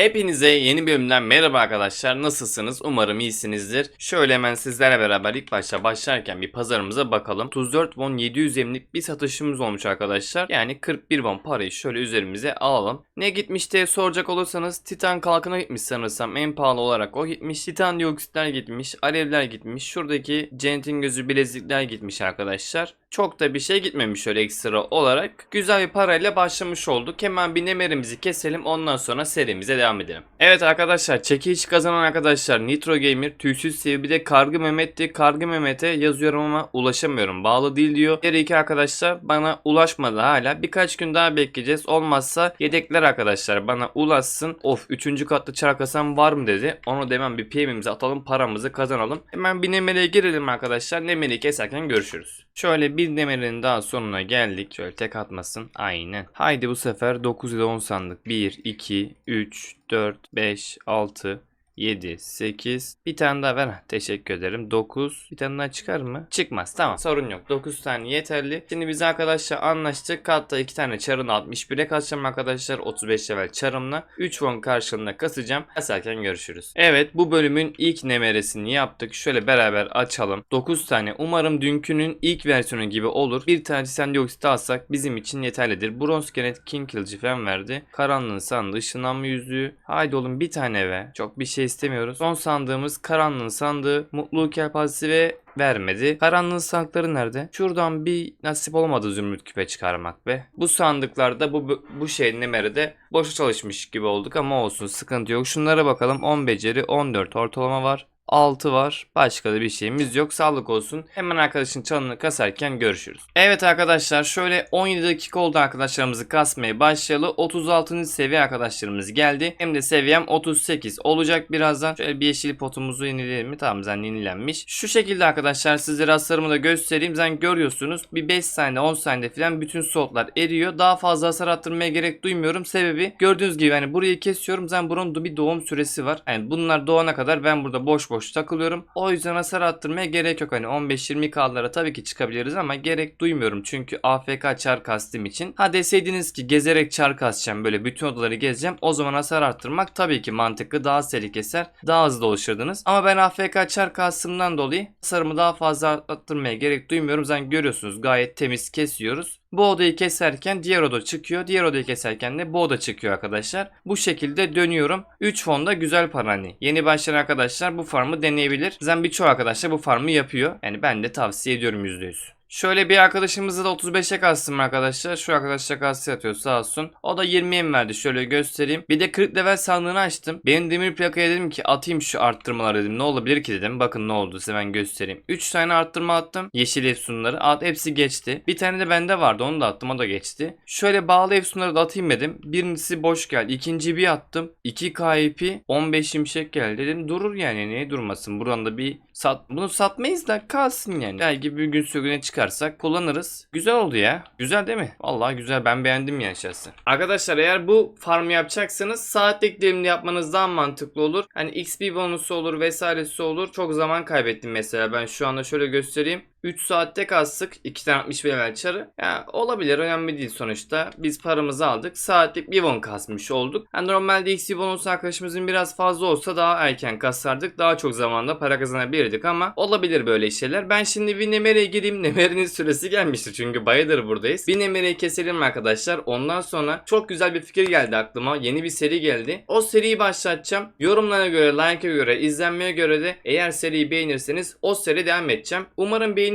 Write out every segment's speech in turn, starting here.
Hepinize yeni bölümden merhaba arkadaşlar. Nasılsınız? Umarım iyisinizdir. Şöyle hemen sizlerle beraber ilk başta başlarken bir pazarımıza bakalım. 34 won 700 emlik bir satışımız olmuş arkadaşlar. Yani 41 won parayı şöyle üzerimize alalım. Ne gitmiş diye soracak olursanız Titan kalkına gitmiş sanırsam. En pahalı olarak o gitmiş. Titan dioksitler gitmiş. Alevler gitmiş. Şuradaki Cennetin gözü bilezikler gitmiş arkadaşlar. Çok da bir şey gitmemiş öyle ekstra olarak. Güzel bir parayla başlamış olduk. Hemen bir nemerimizi keselim. Ondan sonra serimize devam edelim. Evet arkadaşlar çekiç kazanan arkadaşlar Nitro Gamer, Tüysüz Sevi bir de Kargı Mehmet'ti. Kargı Mehmet'e yazıyorum ama ulaşamıyorum. Bağlı değil diyor. Diğer iki arkadaşlar bana ulaşmadı hala. Birkaç gün daha bekleyeceğiz. Olmazsa yedekler arkadaşlar bana ulaşsın. Of 3. katlı çarkasam var mı dedi. Onu demem bir PM'imizi atalım paramızı kazanalım. Hemen bir nemeliğe girelim arkadaşlar. Nemeliği keserken görüşürüz. Şöyle bir nemerin daha sonuna geldik. Şöyle tek atmasın. Aynen. Haydi bu sefer 9 ile 10 sandık. 1, 2, 3, 4, 5, 6, 7, 8. Bir tane daha ver. Heh, Teşekkür ederim. 9. Bir tane daha çıkar mı? Çıkmaz. Tamam. Sorun yok. 9 tane yeterli. Şimdi biz arkadaşlar anlaştık. Katta 2 tane çarını 61'e kasacağım arkadaşlar. 35 level çarımla. 3 won karşılığında kasacağım. Kasarken görüşürüz. Evet bu bölümün ilk nemeresini yaptık. Şöyle beraber açalım. 9 tane. Umarım dünkünün ilk versiyonu gibi olur. Bir tane titan dioksit alsak bizim için yeterlidir. Bronz kenet king falan verdi. Karanlığın sandığı ışınlanma yüzüğü. Haydi oğlum bir tane ve çok bir şey istemiyoruz. Son sandığımız karanlığın sandığı. Mutluluk yelpazesi ve vermedi. Karanlığın sandıkları nerede? Şuradan bir nasip olmadı zümrüt küpe çıkarmak be. Bu sandıklarda bu bu şey nemerede boşa çalışmış gibi olduk ama olsun sıkıntı yok. Şunlara bakalım 10 beceri 14 ortalama var. 6 var. Başka da bir şeyimiz yok. Sağlık olsun. Hemen arkadaşın çalını kasarken görüşürüz. Evet arkadaşlar şöyle 17 dakika oldu arkadaşlarımızı kasmaya başlayalı. 36. seviye arkadaşlarımız geldi. Hem de seviyem 38 olacak birazdan. Şöyle bir yeşil potumuzu yenileyelim mi? Tamam zaten yenilenmiş. Şu şekilde arkadaşlar sizlere hasarımı da göstereyim. Zaten görüyorsunuz bir 5 saniye 10 saniye falan bütün slotlar eriyor. Daha fazla hasar attırmaya gerek duymuyorum. Sebebi gördüğünüz gibi hani burayı kesiyorum. Zaten bunun bir doğum süresi var. Yani bunlar doğana kadar ben burada boş boş takılıyorum. O yüzden hasar attırmaya gerek yok. Hani 15-20 kallara tabii ki çıkabiliriz ama gerek duymuyorum. Çünkü AFK çar kastım için. Ha deseydiniz ki gezerek çar kasacağım böyle bütün odaları gezeceğim. O zaman hasar arttırmak tabii ki mantıklı. Daha seri keser. Daha hızlı dolaşırdınız. Ama ben AFK çar kastımdan dolayı hasarımı daha fazla arttırmaya gerek duymuyorum. Zaten görüyorsunuz gayet temiz kesiyoruz. Bu odayı keserken diğer oda çıkıyor. Diğer odayı keserken de bu oda çıkıyor arkadaşlar. Bu şekilde dönüyorum. 3 fonda güzel para hani. Yeni başlayan arkadaşlar bu farmı deneyebilir. Zaten birçok arkadaşlar bu farmı yapıyor. Yani ben de tavsiye ediyorum %100. Şöyle bir arkadaşımızı da 35'e kastım arkadaşlar. Şu arkadaş da kastı atıyor sağ olsun. O da 20'ye mi verdi şöyle göstereyim. Bir de 40 level sandığını açtım. Benim demir plakaya dedim ki atayım şu arttırmaları dedim. Ne olabilir ki dedim. Bakın ne oldu size ben göstereyim. 3 tane arttırma attım. Yeşil efsunları. At hepsi geçti. Bir tane de bende vardı onu da attım o da geçti. Şöyle bağlı efsunları da atayım dedim. Birincisi boş geldi. İkinci bir attım. 2 KP 15 şimşek geldi dedim. Durur yani niye durmasın. Buradan da bir sat. Bunu satmayız da kalsın yani. Belki bir gün sürgüne çıkarsak kullanırız. Güzel oldu ya. Güzel değil mi? Vallahi güzel ben beğendim ya şahsen. Arkadaşlar eğer bu farmı yapacaksanız saatlik dilimde yapmanız daha mantıklı olur. Hani XP bonusu olur vesairesi olur. Çok zaman kaybettim mesela. Ben şu anda şöyle göstereyim. 3 saatte kastık. 2 tane 60 level çarı. Ya olabilir önemli değil sonuçta. Biz paramızı aldık. Saatlik bir won kasmış olduk. Yani normalde XP bonusu arkadaşımızın biraz fazla olsa daha erken kasardık. Daha çok zamanda para kazanabilirdik ama olabilir böyle şeyler. Ben şimdi bir Nemere'ye gireyim. Nemere'nin süresi gelmiştir çünkü bayağıdır buradayız. Bir Nemere'yi keselim arkadaşlar. Ondan sonra çok güzel bir fikir geldi aklıma. Yeni bir seri geldi. O seriyi başlatacağım. Yorumlara göre, like'a göre, izlenmeye göre de eğer seriyi beğenirseniz o seri devam edeceğim. Umarım beğenirsiniz.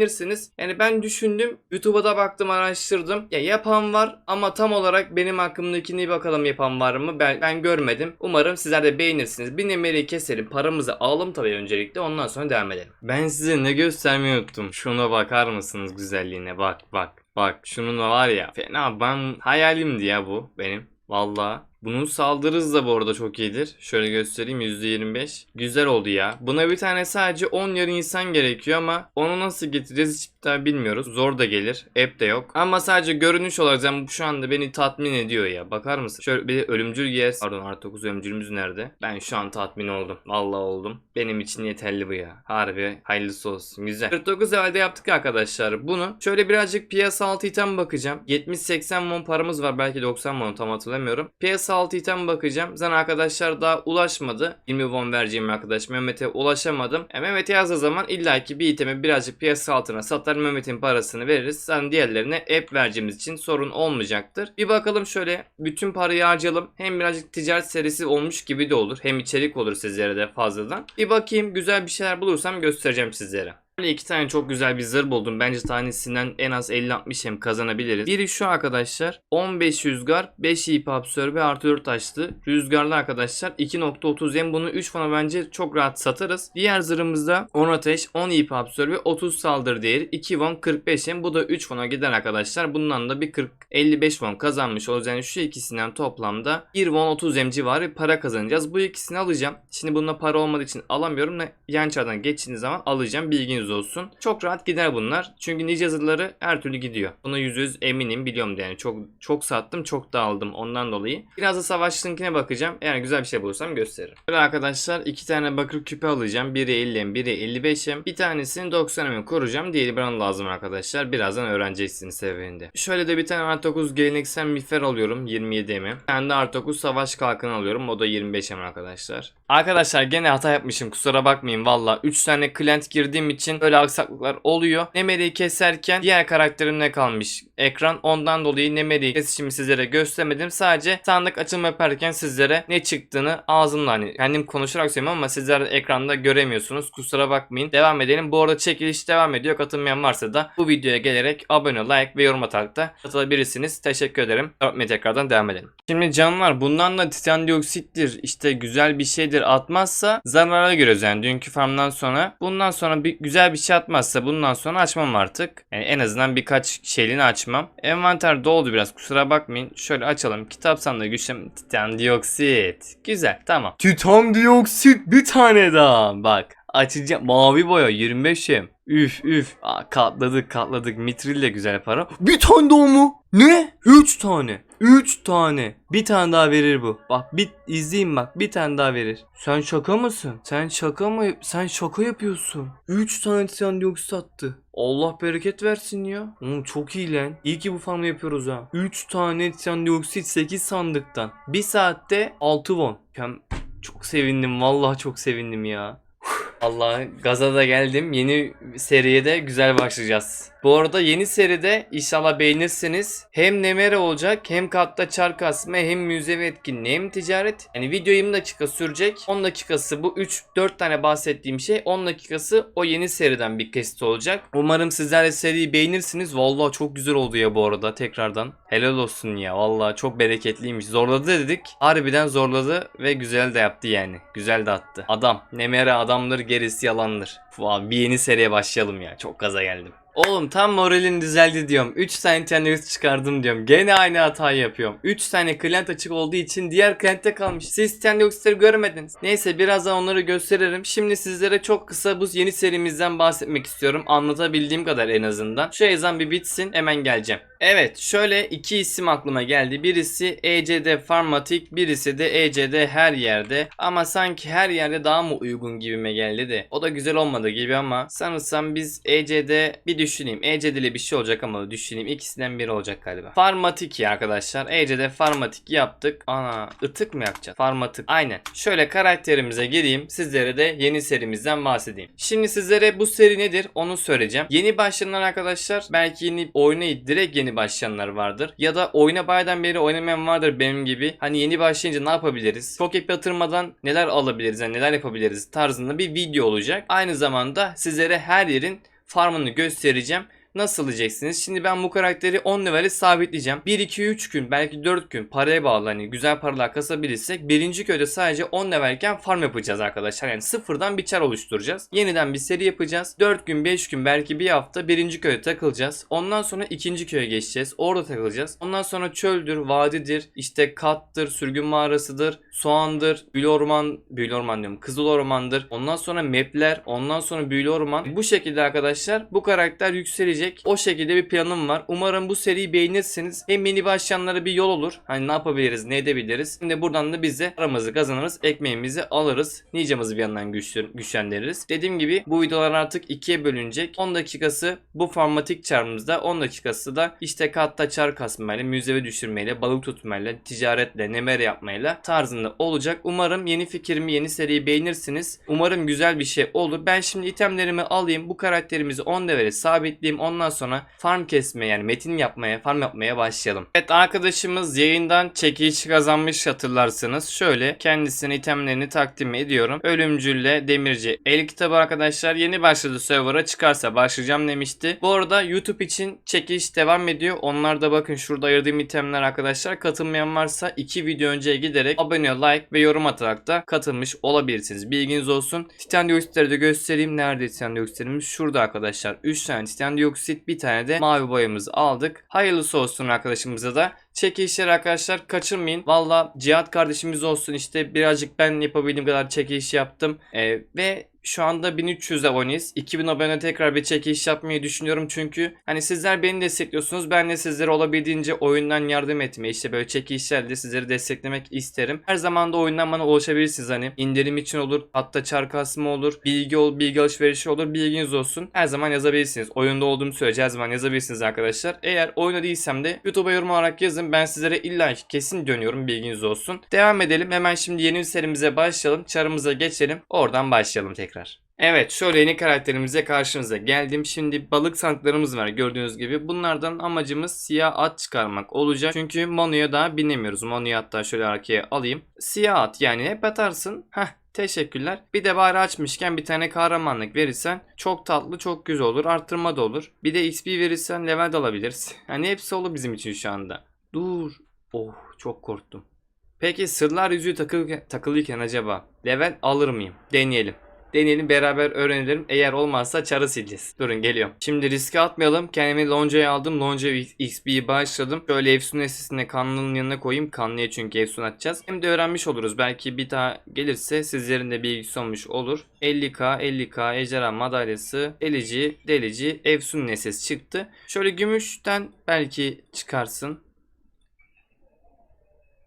Yani ben düşündüm. YouTube'a da baktım, araştırdım. Ya yapan var ama tam olarak benim hakkımdakini bakalım yapan var mı? Ben, ben görmedim. Umarım sizler de beğenirsiniz. Bir Nemere'yi keselim. Paramızı alalım tabii öncelikle. Ondan sonra devam edelim. Ben size ne göstermeyi unuttum. Şuna bakar mısınız güzelliğine? Bak bak. Bak şunun var ya fena ben hayalimdi ya bu benim. Valla. Bunun saldırı hızı da bu arada çok iyidir. Şöyle göstereyim %25. Güzel oldu ya. Buna bir tane sadece 10 yarı insan gerekiyor ama onu nasıl getireceğiz hiç daha bilmiyoruz. Zor da gelir. App de yok. Ama sadece görünüş olarak bu şu anda beni tatmin ediyor ya. Bakar mısın? Şöyle bir ölümcül yes. Pardon artı 9 ölümcülümüz nerede? Ben şu an tatmin oldum. Vallahi oldum. Benim için yeterli bu ya. Harbi hayırlısı olsun. Güzel. 49 levelde yaptık arkadaşlar. Bunu şöyle birazcık piyasa altı item bakacağım. 70-80 won paramız var. Belki 90 won tam hatırlamıyorum. Piyasa PS6 item bakacağım. Zaten arkadaşlar daha ulaşmadı. 20 won vereceğim arkadaş. Mehmet'e ulaşamadım. E, Mehmet yazdığı zaman illaki bir itemi birazcık PS6'na satar. Mehmet'in parasını veririz. Zaten diğerlerine app vereceğimiz için sorun olmayacaktır. Bir bakalım şöyle bütün parayı harcayalım. Hem birazcık ticaret serisi olmuş gibi de olur. Hem içerik olur sizlere de fazladan. Bir bakayım güzel bir şeyler bulursam göstereceğim sizlere. Böyle iki tane çok güzel bir zırh buldum. Bence tanesinden en az 50-60 hem kazanabiliriz. Biri şu arkadaşlar. 15 rüzgar, 5 ip absorbe artı 4 taşlı. Rüzgarlı arkadaşlar 2.30 hem bunu 3 fona bence çok rahat satarız. Diğer zırhımızda 10 ateş, 10 ip absorbe, 30 saldırı değeri, 2 won 45 hem bu da 3 fona gider arkadaşlar. Bundan da bir 40 55 won kazanmış olacağız. Yani şu ikisinden toplamda 1 won 30 hem civarı para kazanacağız. Bu ikisini alacağım. Şimdi bunda para olmadığı için alamıyorum. Yan çardan geçtiğiniz zaman alacağım. Bilginiz olsun. Çok rahat gider bunlar. Çünkü nice zırhları her türlü gidiyor. Buna yüz yüz eminim biliyorum da yani. Çok çok sattım çok da aldım ondan dolayı. Biraz da savaşçılınkine bakacağım. Eğer güzel bir şey bulursam gösteririm. Böyle arkadaşlar iki tane bakır küpe alacağım. Biri 50'm biri 55'im. Bir tanesini 90'ımı koruyacağım. Diğeri bana lazım arkadaşlar. Birazdan öğreneceksiniz seviyinde. Şöyle de bir tane R9 geleneksel miğfer alıyorum. 27'mi. Bir tane de R9 savaş kalkanı alıyorum. O da 25'im arkadaşlar. Arkadaşlar gene hata yapmışım. Kusura bakmayın valla. 3 tane client girdiğim için böyle aksaklıklar oluyor. Nemeri'yi keserken diğer karakterimle kalmış ekran. Ondan dolayı Nemeri'yi kesişimi sizlere göstermedim. Sadece sandık açılma yaparken sizlere ne çıktığını ağzımla hani kendim konuşarak söylüyorum ama sizler ekranda göremiyorsunuz. Kusura bakmayın. Devam edelim. Bu arada çekiliş devam ediyor. Katılmayan varsa da bu videoya gelerek abone, like ve yorum atarak da katılabilirsiniz. Teşekkür ederim. Öpmeye tekrardan devam edelim. Şimdi canlar bundan da titan dioksittir işte güzel bir şeydir atmazsa zarara görüyoruz yani dünkü farmdan sonra. Bundan sonra bir güzel bir şey atmazsa bundan sonra açmam artık. Yani en azından birkaç şeyliğini açmam. Envanter doldu biraz kusura bakmayın. Şöyle açalım. Kitap sandığı güçlem titan dioksit. Güzel tamam. Titan dioksit bir tane daha. Bak açacağım. Mavi boya 25'im. Üf üf. Aa, katladık katladık. Mitril de güzel para. Bir tane daha mı? Ne? 3 tane. 3 tane. Bir tane daha verir bu. Bak bir izleyin bak. Bir tane daha verir. Sen şaka mısın? Sen şaka mı? Sen şaka yapıyorsun. 3 tane titan dioksit attı. Allah bereket versin ya. Oğlum çok iyi lan. İyi ki bu farmı yapıyoruz ha. 3 tane titan dioksit 8 sandıktan. 1 saatte 6 won. Çok sevindim. Vallahi çok sevindim ya. Allah gaza da geldim. Yeni seriye de güzel başlayacağız. Bu arada yeni seride inşallah beğenirseniz hem Nemere olacak hem katta çar kasma hem müze ve etkinliği hem ticaret. Yani video 20 dakika sürecek. 10 dakikası bu 3-4 tane bahsettiğim şey 10 dakikası o yeni seriden bir kesit olacak. Umarım sizler de seriyi beğenirsiniz. Vallahi çok güzel oldu ya bu arada tekrardan. Helal olsun ya vallahi çok bereketliymiş. Zorladı dedik. Harbiden zorladı ve güzel de yaptı yani. Güzel de attı. Adam. Nemere adamdır gerisi yalandır. Vay, bir yeni seriye başlayalım ya. Çok gaza geldim. Oğlum tam moralin düzeldi diyorum. 3 tane teneriz çıkardım diyorum. Gene aynı hatayı yapıyorum. 3 tane client açık olduğu için diğer client'te kalmış. Siz teneriksleri görmediniz. Neyse birazdan onları gösteririm. Şimdi sizlere çok kısa bu yeni serimizden bahsetmek istiyorum. Anlatabildiğim kadar en azından. Şu ezan bir bitsin hemen geleceğim. Evet şöyle iki isim aklıma geldi. Birisi ECD Farmatik, birisi de ECD her yerde. Ama sanki her yerde daha mı uygun gibime geldi de. O da güzel olmadı gibi ama sanırsam biz ECD bir düşüneyim. ECD ile bir şey olacak ama düşüneyim. İkisinden biri olacak galiba. Farmatik ya arkadaşlar. ECD Farmatik yaptık. Ana ıtık mı yapacağız? Farmatik. Aynen. Şöyle karakterimize gireyim. Sizlere de yeni serimizden bahsedeyim. Şimdi sizlere bu seri nedir onu söyleyeceğim. Yeni başlayanlar arkadaşlar belki yeni oynayıp direkt yeni başlayanlar vardır. Ya da oyuna bayağıdan beri oynamayan vardır benim gibi. Hani yeni başlayınca ne yapabiliriz? Çok ep yatırmadan neler alabiliriz? Yani neler yapabiliriz tarzında bir video olacak. Aynı zamanda sizlere her yerin farmını göstereceğim. Nasıl alacaksınız? Şimdi ben bu karakteri 10 leveli sabitleyeceğim. 1 2 3 gün belki 4 gün paraya bağlı hani güzel paralar kasabilirsek birinci köyde sadece 10 levelken farm yapacağız arkadaşlar. Yani sıfırdan bir çar oluşturacağız. Yeniden bir seri yapacağız. 4 gün 5 gün belki bir hafta birinci köyde takılacağız. Ondan sonra ikinci köye geçeceğiz. Orada takılacağız. Ondan sonra çöldür, vadidir, işte kattır, sürgün mağarasıdır, soğandır, büyülü orman, büyülü orman diyorum, kızıl ormandır. Ondan sonra mapler, ondan sonra büyülü orman. Bu şekilde arkadaşlar bu karakter yükselecek gelecek. O şekilde bir planım var. Umarım bu seriyi beğenirsiniz. Hem yeni başlayanlara bir yol olur. Hani ne yapabiliriz, ne edebiliriz. Şimdi buradan da biz de paramızı kazanırız, ekmeğimizi alırız. Nicamızı bir yandan güçlendiririz. Dediğim gibi bu videolar artık ikiye bölünecek. 10 dakikası bu farmatik çarmımızda, 10 dakikası da işte katta çar kasmayla, müzevi düşürmeyle, balık tutmayla, ticaretle, nemere yapmayla tarzında olacak. Umarım yeni fikrimi, yeni seriyi beğenirsiniz. Umarım güzel bir şey olur. Ben şimdi itemlerimi alayım. Bu karakterimizi 10 levele sabitleyeyim. Ondan sonra farm kesmeye yani metin yapmaya, farm yapmaya başlayalım. Evet arkadaşımız yayından çekiş kazanmış hatırlarsınız. Şöyle kendisine itemlerini takdim ediyorum. Ölümcülle Demirci. El kitabı arkadaşlar yeni başladı server'a çıkarsa başlayacağım demişti. Bu arada YouTube için çekiş devam ediyor. Onlar da bakın şurada ayırdığım itemler arkadaşlar. Katılmayan varsa 2 video önceye giderek abone, like ve yorum atarak da katılmış olabilirsiniz. Bilginiz olsun. Titan dioksitleri de göstereyim. Nerede titan dioksitlerimiz? Şurada arkadaşlar. 3 tane titan dioksit bir tane de mavi boyamızı aldık. Hayırlısı olsun arkadaşımıza da. Çekilişler arkadaşlar kaçırmayın. Valla Cihat kardeşimiz olsun işte birazcık ben yapabildiğim kadar çekiliş yaptım. Ee, ve şu anda 1300 aboneyiz. 2000 abone tekrar bir çekiliş yapmayı düşünüyorum çünkü hani sizler beni destekliyorsunuz. Ben de sizlere olabildiğince oyundan yardım etmeye işte böyle çekilişlerle sizleri desteklemek isterim. Her zaman da oyundan bana ulaşabilirsiniz hani indirim için olur hatta çark asma olur bilgi ol bilgi alışverişi olur bilginiz olsun. Her zaman yazabilirsiniz. Oyunda olduğum sürece her zaman yazabilirsiniz arkadaşlar. Eğer oyunda değilsem de YouTube'a yorum olarak yazın. Ben sizlere illa ki kesin dönüyorum bilginiz olsun. Devam edelim. Hemen şimdi yeni serimize başlayalım. Çarımıza geçelim. Oradan başlayalım tekrar. Evet şöyle yeni karakterimize karşınıza geldim. Şimdi balık sandıklarımız var gördüğünüz gibi. Bunlardan amacımız siyah at çıkarmak olacak. Çünkü Mono'ya daha binemiyoruz. Mono'yu hatta şöyle arkaya alayım. Siyah at yani hep atarsın. Heh Teşekkürler. Bir de bari açmışken bir tane kahramanlık verirsen çok tatlı çok güzel olur. Arttırma da olur. Bir de XP verirsen level de alabiliriz. Yani hepsi olur bizim için şu anda. Dur. Oh çok korktum. Peki sırlar yüzüğü takılırken, takılıyken acaba level alır mıyım? Deneyelim. Deneyelim beraber öğrenelim. Eğer olmazsa çarı sileceğiz. Durun geliyorum. Şimdi riske atmayalım. Kendimi Lonca'ya aldım. Lonca XP'yi başladım. Şöyle Efsun nesnesine kanlının yanına koyayım. Kanlıya çünkü Efsun atacağız. Hem de öğrenmiş oluruz. Belki bir daha gelirse sizlerin de bilgisi olmuş olur. 50k, 50k, ejderha madalyası, delici, delici, Efsun nesnesi çıktı. Şöyle gümüşten belki çıkarsın.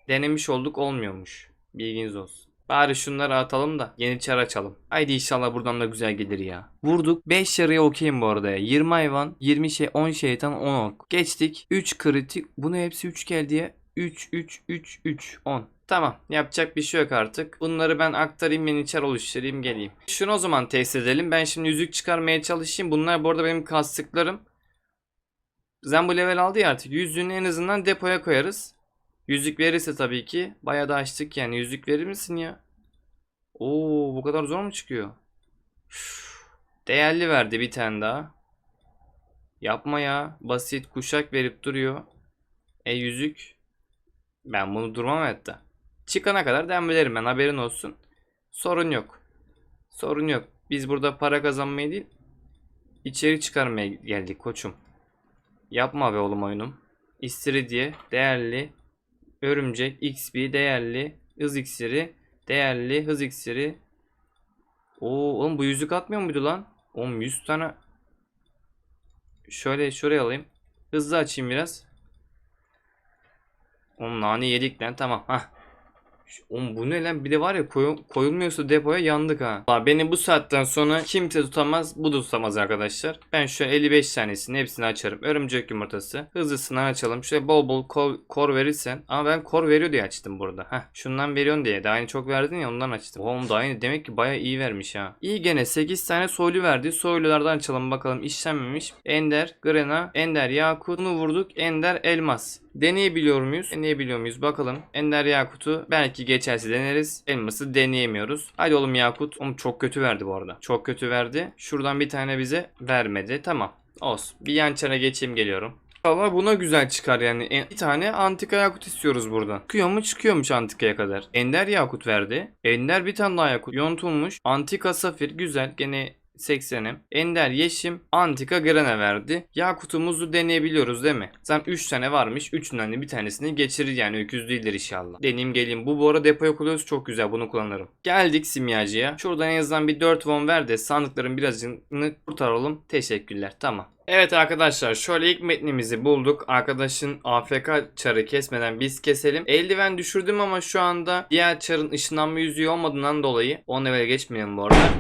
Denemiş olduk olmuyormuş. Bilginiz olsun. Bari şunları atalım da yeni çar açalım. Haydi inşallah buradan da güzel gelir ya. Vurduk. 5 yarıya okeyim bu arada ya. 20 hayvan, 20 şey, 10 şeytan, 10 ok. Geçtik. 3 kritik. Bunu hepsi 3 geldi ya. 3, 3, 3, 3, 10. Tamam yapacak bir şey yok artık. Bunları ben aktarayım yeni çar oluşturayım geleyim. Şunu o zaman test edelim. Ben şimdi yüzük çıkarmaya çalışayım. Bunlar bu arada benim kastıklarım. Zen bu level aldı ya artık. Yüzüğünü en azından depoya koyarız. Yüzük verirse tabii ki. Bayağı da açtık yani. Yüzük verir misin ya? Oo bu kadar zor mu çıkıyor? Üf, Değerli verdi bir tane daha. Yapma ya. Basit kuşak verip duruyor. E yüzük. Ben bunu durmam hatta. Çıkana kadar devam ederim ben haberin olsun. Sorun yok. Sorun yok. Biz burada para kazanmaya değil. içeri çıkarmaya geldik koçum. Yapma be oğlum oyunum. İstiridye değerli Örümcek, XP değerli, hız iksiri, değerli, hız iksiri. Oo, oğlum bu yüzük atmıyor muydu lan? Oğlum 100 tane. Şöyle şuraya alayım. Hızlı açayım biraz. Oğlum nane yedik lan tamam. Hah. Oğlum bu ne lan? Bir de var ya koyu- koyulmuyorsa depoya yandık ha. Valla Beni bu saatten sonra kimse tutamaz. Bu da tutamaz arkadaşlar. Ben şu 55 tanesini hepsini açarım. Örümcek yumurtası. Hızlısını açalım. Şöyle bol bol kor, kor verirsen. Ama ben kor veriyor diye açtım burada. Heh. Şundan veriyorsun diye. Daha yeni çok verdin ya ondan açtım. Oğlum daha yeni. Demek ki baya iyi vermiş ha. İyi gene 8 tane soylu verdi. Soylulardan açalım bakalım işlenmemiş. Ender, Grena, Ender Yakut. Bunu vurduk. Ender Elmas. Deneyebiliyor muyuz? Deneyebiliyor muyuz? Bakalım. Ender Yakut'u belki geçerse deneriz. Elması deneyemiyoruz. Hadi oğlum Yakut. Oğlum çok kötü verdi bu arada. Çok kötü verdi. Şuradan bir tane bize vermedi. Tamam. Olsun. Bir yan çana geçeyim geliyorum. Valla buna güzel çıkar yani. Bir tane antika yakut istiyoruz buradan. Çıkıyor mu? Çıkıyormuş antikaya kadar. Ender yakut verdi. Ender bir tane daha yakut. Yontulmuş. Antika safir güzel. Gene 80'im. Ender Yeşim Antika Grana verdi. Yakutumuzu deneyebiliyoruz değil mi? Zaten 3 tane varmış. 3'ünden de bir tanesini geçirir yani öküz değildir inşallah. Deneyim geleyim. Bu bu arada depoya koyuyoruz çok güzel bunu kullanırım. Geldik simyacıya. Şuradan en azından bir 4 won ver de sandıkların birazını kurtaralım. Teşekkürler. Tamam. Evet arkadaşlar şöyle ilk metnimizi bulduk. Arkadaşın AFK çarı kesmeden biz keselim. Eldiven düşürdüm ama şu anda diğer çarın ışınlanma yüzüğü olmadığından dolayı 10 level geçmeyelim bu arada.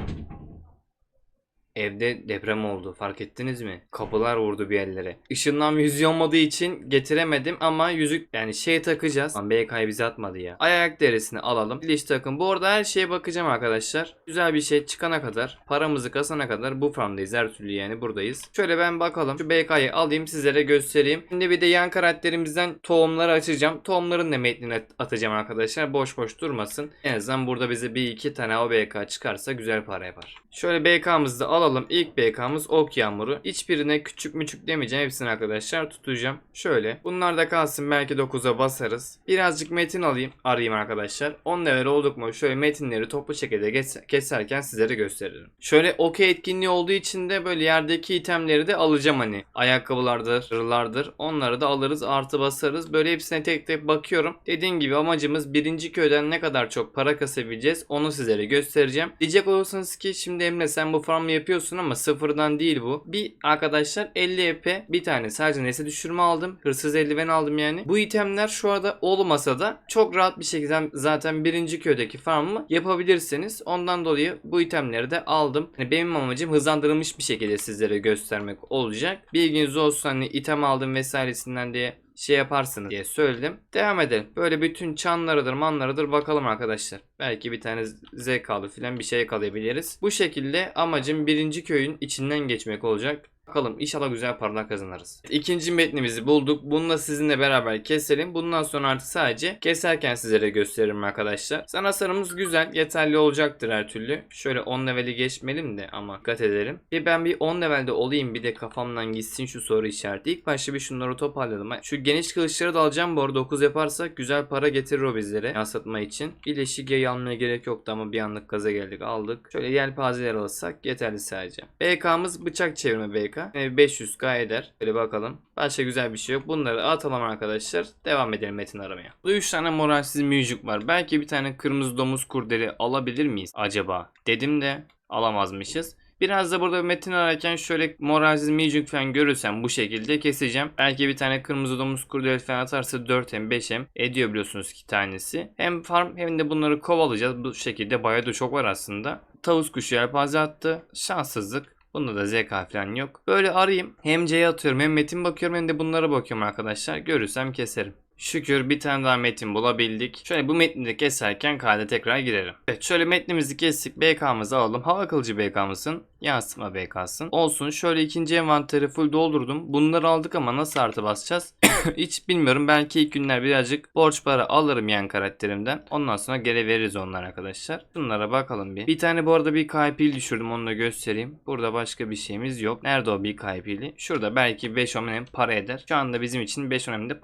Evde deprem oldu fark ettiniz mi? Kapılar vurdu bir yerlere. Işınlanma yüzüğü olmadığı için getiremedim ama yüzük yani şey takacağız. Lan BK'yı bize atmadı ya. Ayak derisini alalım. Flash takın. Bu arada her şeye bakacağım arkadaşlar. Güzel bir şey çıkana kadar paramızı kasana kadar bu farmdayız her türlü yani buradayız. Şöyle ben bakalım. Şu BK'yı alayım sizlere göstereyim. Şimdi bir de yan karakterimizden tohumları açacağım. Tohumların da metnini atacağım arkadaşlar. Boş boş durmasın. En azından burada bize bir iki tane o BK çıkarsa güzel para yapar. Şöyle BK'mızı da alalım. İlk BK'mız ok yağmuru. Hiçbirine küçük müçük demeyeceğim. Hepsini arkadaşlar tutacağım. Şöyle. Bunlar da kalsın. Belki 9'a basarız. Birazcık metin alayım. Arayayım arkadaşlar. 10 level olduk mu şöyle metinleri toplu şekilde kes- keserken sizlere gösteririm. Şöyle okey etkinliği olduğu için de böyle yerdeki itemleri de alacağım hani. Ayakkabılardır, hırlardır. Onları da alırız artı basarız. Böyle hepsine tek tek bakıyorum. Dediğim gibi amacımız birinci köyden ne kadar çok para kasabileceğiz onu sizlere göstereceğim. Diyecek olursanız ki şimdi Emre sen bu farmı yapıyorsun ama sıfırdan değil bu. Bir arkadaşlar 50 EP bir tane sadece nese düşürme aldım. Hırsız eldiven aldım yani. Bu itemler şu anda olmasa da çok rahat bir şekilde zaten birinci köydeki farmı yapabilirsiniz. Ondan dolayı bu itemleri de aldım. Yani benim amacım hızlandırılmış bir şekilde sizlere göstermek olacak. Bilginiz olsun hani item aldım vesairesinden diye şey yaparsınız diye söyledim. Devam edelim. Böyle bütün çanlarıdır manlarıdır bakalım arkadaşlar. Belki bir tane zekalı filan bir şey yakalayabiliriz. Bu şekilde amacım birinci köyün içinden geçmek olacak. Bakalım inşallah güzel paralar kazanırız. İkinci metnimizi bulduk. Bununla sizinle beraber keselim. Bundan sonra artık sadece keserken sizlere gösteririm arkadaşlar. Sanasarımız güzel. Yeterli olacaktır her türlü. Şöyle 10 leveli geçmeyelim de ama dikkat edelim. Bir ben bir 10 levelde olayım bir de kafamdan gitsin şu soru işareti. İlk başta bir şunları toparlayalım. Şu geniş kılıçları da alacağım bu arada 9 yaparsak güzel para getirir o bizlere yansıtma için. Bileşik yayı almaya gerek yoktu ama bir anlık gaza geldik aldık. Şöyle yelpazeler alırsak yeterli sadece. BK'mız bıçak çevirme BK. Yani 500k eder. Böyle bakalım. Başka güzel bir şey yok. Bunları atalım arkadaşlar. Devam edelim metin aramaya. Burada 3 tane moralsiz müzik var. Belki bir tane kırmızı domuz kurdeli alabilir miyiz acaba? Dedim de alamazmışız. Biraz da burada metin ararken şöyle moralsiz müzik falan görürsem bu şekilde keseceğim. Belki bir tane kırmızı domuz kurdele falan atarsa 4M 5M ediyor biliyorsunuz ki tanesi. Hem farm hem de bunları kovalayacağız. Bu şekilde bayağı da çok var aslında. Tavus kuşu yelpaze attı. Şanssızlık. Bunda da ZK falan yok. Böyle arayayım. Hem C'ye atıyorum hem metin bakıyorum hem de bunlara bakıyorum arkadaşlar. Görürsem keserim. Şükür bir tane daha metin bulabildik. Şöyle bu metni de keserken kayda tekrar girelim. Evet şöyle metnimizi kestik. BK'mızı alalım. Hava kılıcı BK'mızın yansıtma BK'sın. Olsun şöyle ikinci envanteri full doldurdum. Bunları aldık ama nasıl artı basacağız? Hiç bilmiyorum. Belki ilk günler birazcık borç para alırım yan karakterimden. Ondan sonra geri veririz onlar arkadaşlar. Bunlara bakalım bir. Bir tane bu arada bir KP'li düşürdüm. Onu da göstereyim. Burada başka bir şeyimiz yok. Nerede o bir KP'li? Şurada belki 5 önemli para eder. Şu anda bizim için 5 önemli de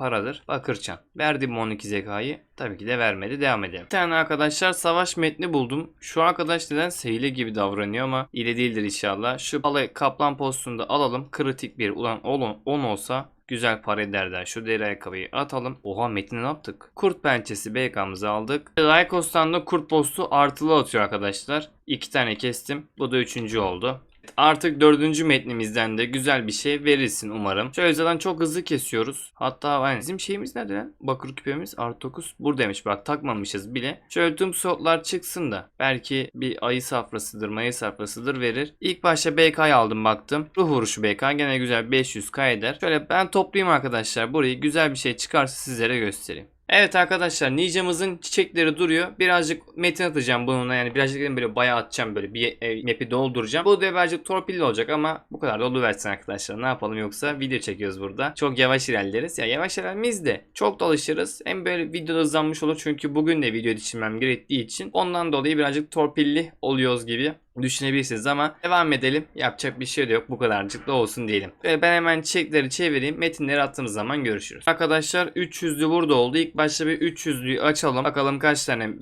paradır. Bakırçan. Verdim 12 zekayı. Tabii ki de vermedi. Devam edelim. Bir tane arkadaşlar savaş metni buldum. Şu arkadaş neden seyle gibi davranıyor ama ile değildir inşallah. Şu palay kaplan postunda alalım. Kritik bir. Ulan 10 olsa Güzel para ederler. Şu deri ayakkabıyı atalım. Oha Metin ne yaptık? Kurt pençesi BK'mızı aldık. Lycos'tan da kurt postu artılı atıyor arkadaşlar. İki tane kestim. Bu da üçüncü oldu. Artık dördüncü metnimizden de güzel bir şey verilsin umarım. Şöyle zaten çok hızlı kesiyoruz. Hatta yani bizim şeyimiz nerede lan? Bakır küpemiz artı 9 buradaymış bak takmamışız bile. Şöyle tüm slotlar çıksın da belki bir ayı safrasıdır mayı safrasıdır verir. İlk başta BK'yı aldım baktım. Ruh vuruşu BK gene güzel 500k eder. Şöyle ben toplayayım arkadaşlar burayı güzel bir şey çıkarsa sizlere göstereyim. Evet arkadaşlar Ninja'mızın çiçekleri duruyor. Birazcık metin atacağım bununla yani birazcık dedim böyle bayağı atacağım böyle bir e, map'i dolduracağım. Bu da birazcık torpilli olacak ama bu kadar da versin arkadaşlar. Ne yapalım yoksa video çekiyoruz burada. Çok yavaş ilerleriz. Ya yavaş ilerlemeyiz de çok da alışırız. Hem böyle video hızlanmış olur çünkü bugün de video yetiştirmem gerektiği için ondan dolayı birazcık torpilli oluyoruz gibi düşünebilirsiniz ama devam edelim. Yapacak bir şey de yok. Bu kadarcık da olsun diyelim. Ve ben hemen çiçekleri çevireyim. Metinleri attığımız zaman görüşürüz. Arkadaşlar 300'lü burada oldu. İlk başta bir 300'lüyü açalım. Bakalım kaç tane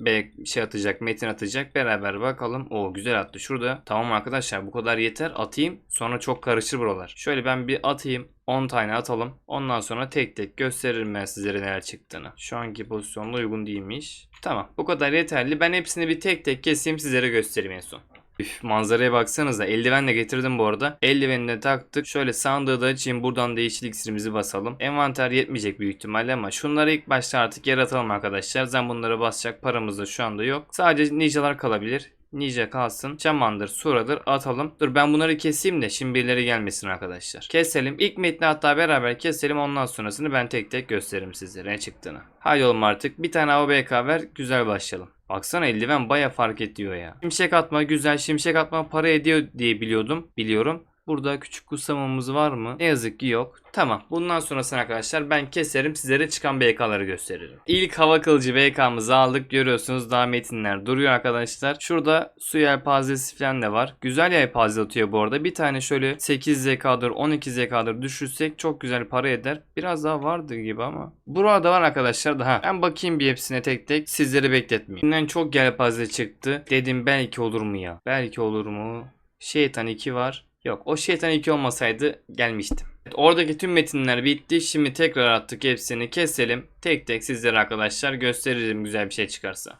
şey atacak, metin atacak. Beraber bakalım. O güzel attı şurada. Tamam arkadaşlar bu kadar yeter. Atayım. Sonra çok karışır buralar. Şöyle ben bir atayım. 10 tane atalım. Ondan sonra tek tek gösteririm ben sizlere neler çıktığını. Şu anki pozisyonda uygun değilmiş. Tamam bu kadar yeterli. Ben hepsini bir tek tek keseyim sizlere göstereyim en son. Üf manzaraya baksanıza. Eldiven de getirdim bu arada. Eldiveni de taktık. Şöyle sandığı da açayım. Buradan değişik iksirimizi basalım. Envanter yetmeyecek büyük ihtimalle ama şunları ilk başta artık yaratalım arkadaşlar. Zaten bunları basacak paramız da şu anda yok. Sadece ninjalar kalabilir. Ninja kalsın. Şamandır, suradır atalım. Dur ben bunları keseyim de şimdi birileri gelmesin arkadaşlar. Keselim. İlk metni hatta beraber keselim. Ondan sonrasını ben tek tek gösteririm sizlere ne çıktığını. Haydi oğlum artık. Bir tane ABK ver. Güzel başlayalım. Baksana eldiven baya fark ediyor ya. Şimşek atma güzel. Şimşek atma para ediyor diye biliyordum. Biliyorum. Burada küçük kutsamamız var mı? Ne yazık ki yok. Tamam. Bundan sonrasını arkadaşlar ben keserim. Sizlere çıkan BK'ları gösteririm. İlk hava kılıcı BK'mızı aldık. Görüyorsunuz daha metinler duruyor arkadaşlar. Şurada su yelpazesi falan da var. Güzel yelpaze atıyor bu arada. Bir tane şöyle 8 zekadır 12 zekadır düşürsek çok güzel para eder. Biraz daha vardı gibi ama. Burada var arkadaşlar daha. Ben bakayım bir hepsine tek tek. Sizleri bekletmeyeyim. Bundan çok yelpaze çıktı. Dedim belki olur mu ya? Belki olur mu? Şeytan 2 var. Yok o şeytan 2 olmasaydı gelmiştim. Evet, oradaki tüm metinler bitti. Şimdi tekrar attık hepsini keselim. Tek tek sizlere arkadaşlar gösteririm güzel bir şey çıkarsa.